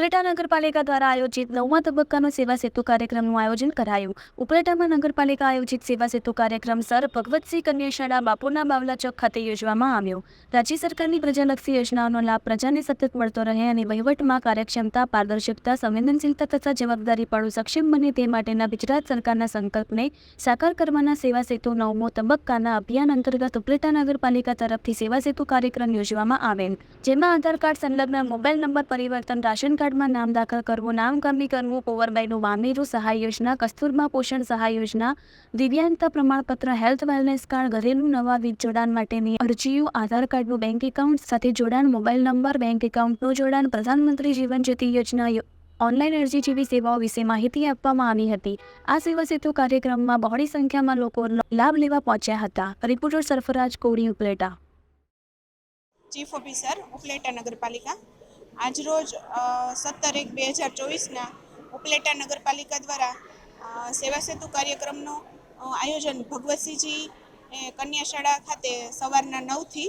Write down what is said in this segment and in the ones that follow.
ઉપલેટા નગરપાલિકા દ્વારા આયોજિત નવમા તબક્કાનો સેવા સેતુ કાર્યક્રમનું આયોજન કરાયું. ઉપલેટામાં નગરપાલિકા આયોજિત સેવા સેતુ કાર્યક્રમ સર ભગવતસિંહ કન્યા શાળા બાપુના બાવલા ચોક ખાતે યોજવામાં આવ્યો. રાજ્ય સરકારની પ્રજાલક્ષી યોજનાઓનો લાભ પ્રજાને સતત મળતો રહે અને વહીવટમાં કાર્યક્ષમતા, પારદર્શકતા, સંવેદનશીલતા તથા જવાબદારીપણું સક્ષમ બને તે માટેના ગુજરાત સરકારના સંકલ્પને સાકાર કરવાના સેવા સેતુ નવમો તબક્કાના અભિયાન અંતર્ગત ઉપલેટા નગરપાલિકા તરફથી સેવા સેતુ કાર્યક્રમ યોજવામાં આવેલ. જેમાં આધાર કાર્ડ સંલગ્ન મોબાઈલ નંબર પરિવર્તન, રાશન કાર્ડમાં નામ દાખલ કરવું નામ કરવું, પોવરબાઈનું વામેરું સહાય યોજના, કસ્તુરબા પોષણ સહાય યોજના, દિવ્યાંગતા પ્રમાણપત્ર, હેલ્થ વેલનેસ કાર્ડ, ઘરેલું નવા વીજ જોડાણ માટેની અરજીઓ, આધાર કાર્ડનું બેંક એકાઉન્ટ સાથે જોડાણ, મોબાઈલ નંબર, બેંક એકાઉન્ટનું જોડાણ, પ્રધાનમંત્રી જીવન જ્યોતિ યોજના ઓનલાઈન અરજી જેવી સેવાઓ વિશે માહિતી આપવામાં આવી હતી. આ સેવા સેતુ કાર્યક્રમમાં બહોળી સંખ્યામાં લોકો લાભ લેવા પહોંચ્યા હતા. રિપોર્ટર સરફરાજ કોરી ઉપલેટા. ચીફ ઓફિસર ઉપલેટા નગરપાલિકા. આજરોજ સત્તર એક બે હજાર ચોવીસના ઉપલેટા નગરપાલિકા દ્વારા સેવા સેતુ કાર્યક્રમનું આયોજન ભગવતસિંહજી, એ કન્યા શાળા ખાતે સવારના નવથી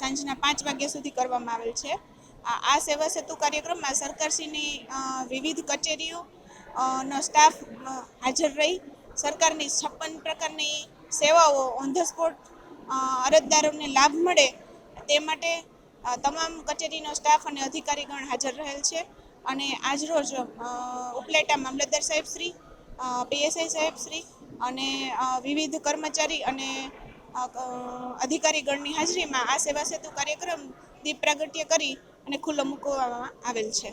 સાંજના પાંચ વાગ્યા સુધી કરવામાં આવેલ છે. આ સેવા સેતુ કાર્યક્રમમાં સરકારશ્રીની વિવિધ કચેરીઓ નો સ્ટાફ હાજર રહી. સરકારની છપ્પન પ્રકારની સેવાઓ ઓન ધ સ્પોટ અરજદારોને લાભ મળે તે માટે તમામ કચેરીનો સ્ટાફ અને અધિકારીગણ હાજર રહેલ છે. અને આજરોજ ઉપલેટા મામલતદાર સાહેબ શ્રી પીએસઆઈ સાહેબ શ્રી અને વિવિધ કર્મચારી અને અધિકારીગણની હાજરીમાં આ સેવા સેતુ કાર્યક્રમ દીપ પ્રાગટ્ય કરી અને ખુલ્લો મૂકવામાં આવેલ છે.